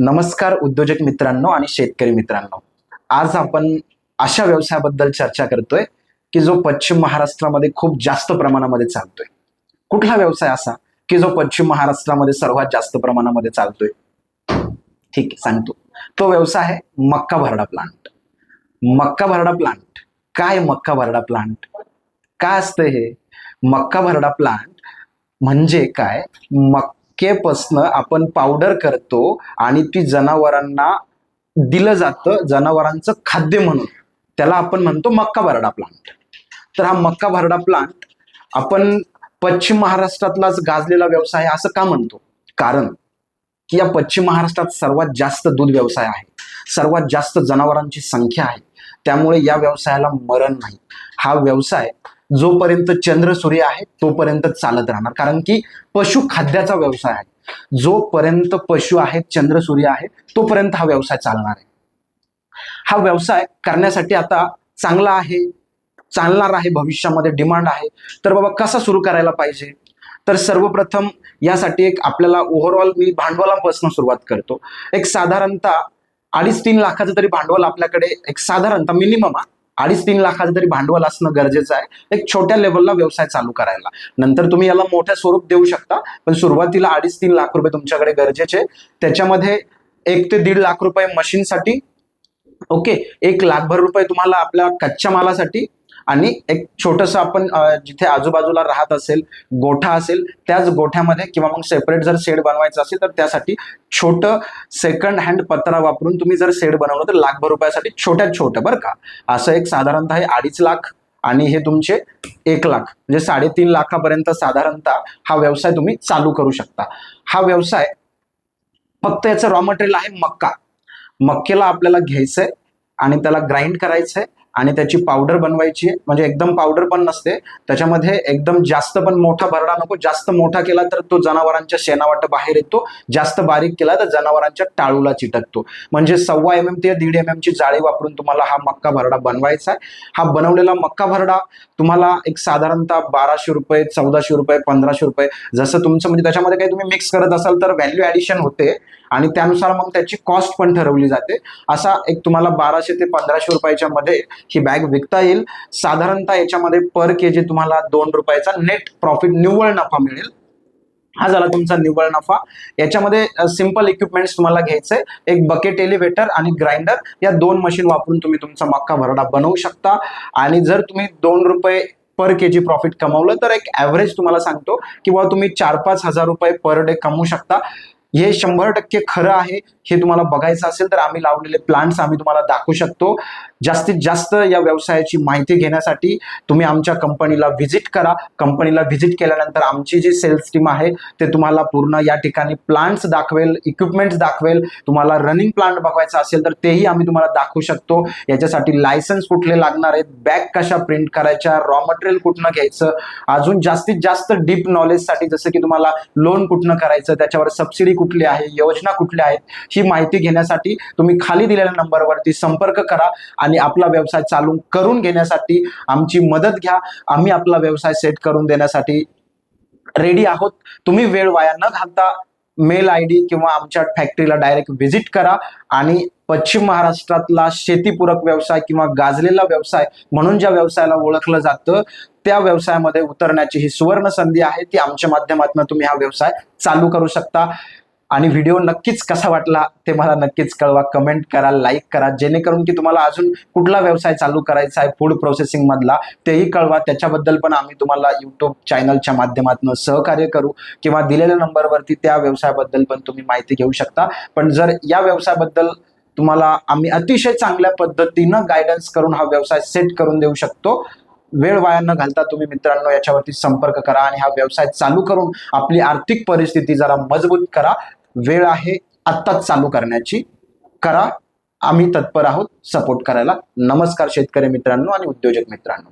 नमस्कार उद्योजक मित्रांनो आणि शेतकरी मित्रांनो. आज आपण अशा व्यवसायाबद्दल चर्चा करतोय की जो पश्चिम महाराष्ट्रामध्ये खूप जास्त प्रमाणामध्ये चालतोय. कुठला व्यवसाय असा की जो पश्चिम महाराष्ट्रामध्ये सर्वात जास्त प्रमाणामध्ये चालतोय? ठीक आहे सांगतो. तो व्यवसाय आहे मक्का भरडा प्लांट मक्का भरडा प्लांट काय मक्का भरडा प्लांट काय असतं हे? मक्का भरडा प्लांट म्हणजे काय? मक्केपासनं आपण पावडर करतो आणि ती जनावरांना दिलं जातं जनावरांचं खाद्य म्हणून. त्याला आपण म्हणतो मक्का भरडा प्लांट तर हा मक्का भरडा प्लांट आपण पश्चिम महाराष्ट्रातलाच गाजलेला व्यवसाय आहे असं का म्हणतो? कारण की या पश्चिम महाराष्ट्रात सर्वात जास्त दूध व्यवसाय आहे. सर्वात जास्त जनावरांची संख्या आहे. त्यामुळे या व्यवसायाला मरण नाही. हा व्यवसाय जोपर्यंत चंद्र सूर्य आहे तोपर्यंत चालत राहणार. कारण की पशु खाद्याचा व्यवसाय आहे. जोपर्यंत पशु आहेत चंद्र सूर्य आहे तोपर्यंत हा व्यवसाय चालणार आहे. हा व्यवसाय करण्यासाठी आता चांगला आहे चालणार आहे भविष्यामध्ये डिमांड आहे. तर बाबा कसा सुरू करायला पाहिजे? तर सर्वप्रथम यासाठी एक आपल्याला ओव्हरऑल मी भांडवलापासून सुरुवात करतो. एक साधारणतः अडीच तीन लाखाचं तरी भांडवल आपल्याकडे एक साधारणतः मिनिमम अडीच तीन लाखाचं तरी भांडवल असणं गरजेचं आहे. एक छोट्या लेवलला व्यवसाय चालू करायला. नंतर तुम्ही याला मोठ्या स्वरूप देऊ शकता पण सुरुवातीला अडीच तीन लाख रुपये तुमच्याकडे गरजेचे. त्याच्यामध्ये एक ते दीड लाख रुपये मशीनसाठी ओके एक लाखभर रुपये तुम्हाला आपल्या कच्च्या मालासाठी आणि एक छोटस आपण जिथे आजूबाजूला राहत असेल गोठा असेल त्याच गोठ्यामध्ये किंवा मग सेपरेट जर शेड बनवायचं असेल तर त्यासाठी छोटं सेकंड हँड पत्रा वापरून तुम्ही जर शेड बनवलं तर लाखभर रुपयासाठी छोट्यात छोटं बरं का? असं एक साधारणतः हे अडीच लाख आणि हे तुमचे एक लाख म्हणजे साडेतीन लाखापर्यंत साधारणतः हा व्यवसाय तुम्ही चालू करू शकता. हा व्यवसाय फक्त याचं रॉ मटेरियल आहे मक्का. मक्केला आपल्याला घ्यायचंय आणि त्याला ग्राइंड करायचंय. आणि त्याची पावडर बनवायची म्हणजे एकदम पावडर पण नसते. त्याच्यामध्ये एकदम जास्त पण मोठा भरडा नको जास्त मोठा केला तर तो जनावरांच्या शेणावाट बाहेर येतो जास्त बारीक केला तर जनावरांच्या टाळूला चिटकतो. म्हणजे सव्वा एम एम ते दीड एम एमची जाळी वापरून तुम्हाला हा मक्का भरडा बनवायचा आहे. हा बनवलेला मक्का भरडा तुम्हाला एक साधारणतः बाराशे रुपये चौदाशे रुपये पंधराशे रुपये जसं तुमचं म्हणजे त्याच्यामध्ये काही तुम्ही मिक्स करत असाल तर व्हॅल्यू ॲडिशन होते. आणि त्यानुसार मग त्याची कॉस्ट पण ठरवली जाते. असा एक तुम्हाला बाराशे ते पंधराशे रुपयाच्या मध्ये ही बॅग विकता येईल. साधारणतः याच्यामध्ये पर के जी तुम्हाला दोन रुपयाचा नेट प्रॉफिट निव्वळ नफा मिळेल. हा झाला तुमचा निव्वळ नफा. याच्यामध्ये सिंपल इक्विपमेंट्स तुम्हाला घ्यायचे. एक बकेट एलिव्हेटर आणि ग्राइंडर या दोन मशीन वापरून तुम्ही तुमचा मक्का भरडा बनवू शकता. आणि जर तुम्ही दोन रुपये पर के जी प्रॉफिट कमवलं तर एक ॲव्हरेज तुम्हाला सांगतो किंवा तुम्ही चार पाच हजार रुपये पर डे कमवू शकता. हे शंभर टक्के खरं आहे. हे तुम्हाला बघायचं असेल तर आम्ही लावलेले प्लांट्स आम्ही तुम्हाला दाखवू शकतो. जास्तीत जास्त या व्यवसायाची माहिती घेण्यासाठी तुम्ही आमच्या कंपनीला व्हिजिट करा. कंपनीला व्हिजिट केल्यानंतर आमची जी सेल्स टीम आहे ते तुम्हाला पूर्ण या ठिकाणी प्लांट्स दाखवेल इक्विपमेंट्स दाखवेल. तुम्हाला रनिंग प्लांट बघवायचा असेल तर तेही आम्ही तुम्हाला दाखवू शकतो. याच्यासाठी लायसन्स कुठले लागणार आहेत? बॅग कशा प्रिंट करायच्या? रॉ मटेरियल कुठनं घ्यायचं? अजून जास्तीत जास्त डीप नॉलेजसाठी जसं की तुम्हाला लोन कुठनं करायचं त्याच्यावर सबसिडी कुठली आहे योजना कुठल्या आहेत ही माहिती घेण्यासाठी तुम्ही खाली दिलेल्या नंबरवरती संपर्क करा आणि आपला व्यवसाय चालू करून घेण्यासाठी आमची मदत घ्या. आम्ही आपला व्यवसाय सेट करून देण्यासाठी रेडी आहोत. तुम्ही वेळ वाया न घालता मेल आय डी किंवा आमच्या फॅक्टरीला डायरेक्ट व्हिजिट करा आणि पश्चिम महाराष्ट्रातला शेतीपूरक व्यवसाय किंवा गाजलेला व्यवसाय म्हणून ज्या व्यवसायाला ओळखलं जातं त्या व्यवसायामध्ये उतरण्याची ही सुवर्ण संधी आहे. ती आमच्या माध्यमातून तुम्ही हा व्यवसाय चालू करू शकता. आणि व्हिडिओ नक्कीच कसा वाटला ते मला नक्कीच कळवा. कमेंट करा लाईक करा. जेणेकरून की तुम्हाला अजून कुठला व्यवसाय चालू करायचा आहे फूड प्रोसेसिंग मधला तेही कळवा. त्याच्याबद्दल पण आम्ही तुम्हाला यूट्यूब चॅनलच्या माध्यमातून सहकार्य करू किंवा दिलेल्या नंबरवरती त्या व्यवसायाबद्दल पण तुम्ही माहिती घेऊ शकता. पण जर या व्यवसायाबद्दल तुम्हाला आम्ही अतिशय चांगल्या पद्धतीनं गायडन्स करून हा व्यवसाय सेट करून देऊ शकतो वेळ वाया न घालता तुम्ही मित्रांनो याच्यावरती संपर्क करा आणि हा व्यवसाय चालू करून आपली आर्थिक परिस्थिती जरा मजबूत करा. वेळ आहे आत्ताच चालू करण्याची. करा. आम्ही तत्पर आहोत. सपोर्ट करायला. नमस्कार शेतकरी मित्रांनो आणि उद्योजक मित्रांनो.